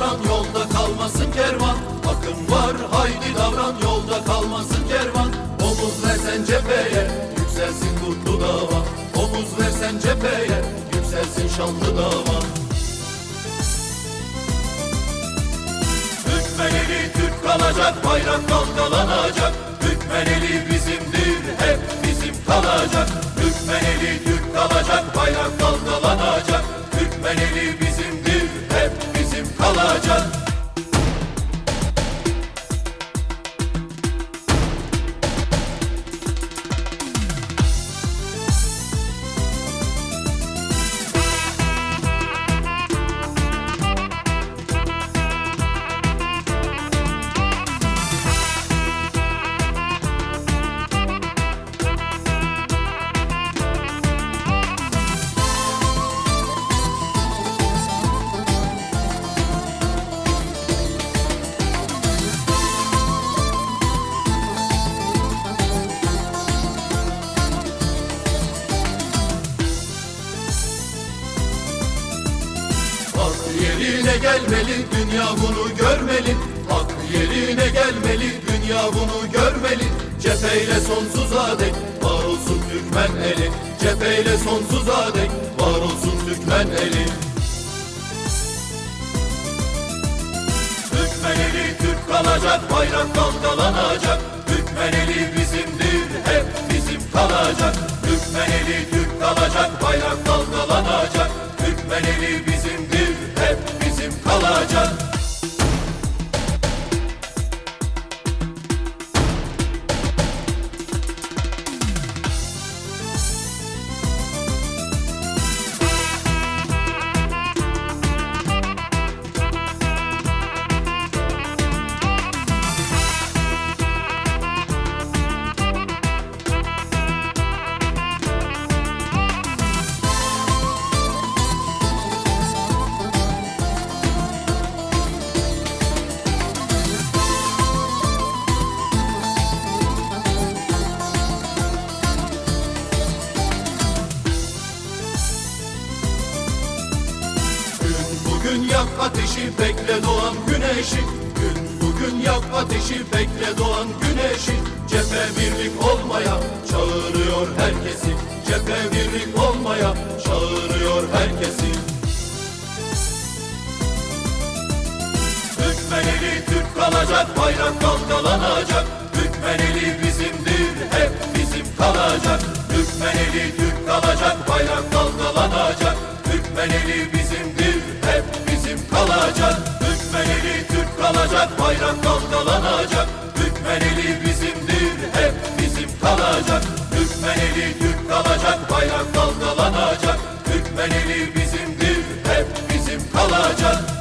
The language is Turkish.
davran yolda kalmasın kervan. Akın var haydi davran yolda kalmasın kervan. Omuz versen cepheye yükselsin kutlu dava. Omuz versen cepheye yükselsin şanlı dava. Türkmeneli Türk kalacak bayrak dalgalanacak. Türkmeneli bizimdir hep bizim kalacak. Türkmeneli Türk kalacak bayrak dalgalanacak. Türkmeneli hep bizim yerine gelmeli, dünya bunu görmeli. Hak yerine gelmeli, dünya bunu görmeli. Cepheyle sonsuza dek var olsun Türkmen eli. Cepheyle sonsuza dek var olsun Türkmen eli. Türkmen eli Türk kalacak, bayrak dalgalanacak. Türkmen eli bizimdir, hep bizim kalacak. Türkmen eli Türk kalacak, bayrak dalgalanacak. Türkmen eli hep bizim bugün yak ateşi bekle doğan güneşi. Gün bugün yak ateşi bekle doğan güneşi. Cephe birlik olmaya çağırıyor herkesi. Cephe birlik olmaya çağırıyor herkesi. Türkmeneli Türk kalacak bayrak dalgalanacak kalacak. Türkmeneli Türk kalacak Bayrak dalgalanacak. Türkmeneli bizimdir hep bizim kalacak. Türkmeneli Türk kalacak Bayrak dalgalanacak. Türkmeneli bizimdir hep bizim kalacak.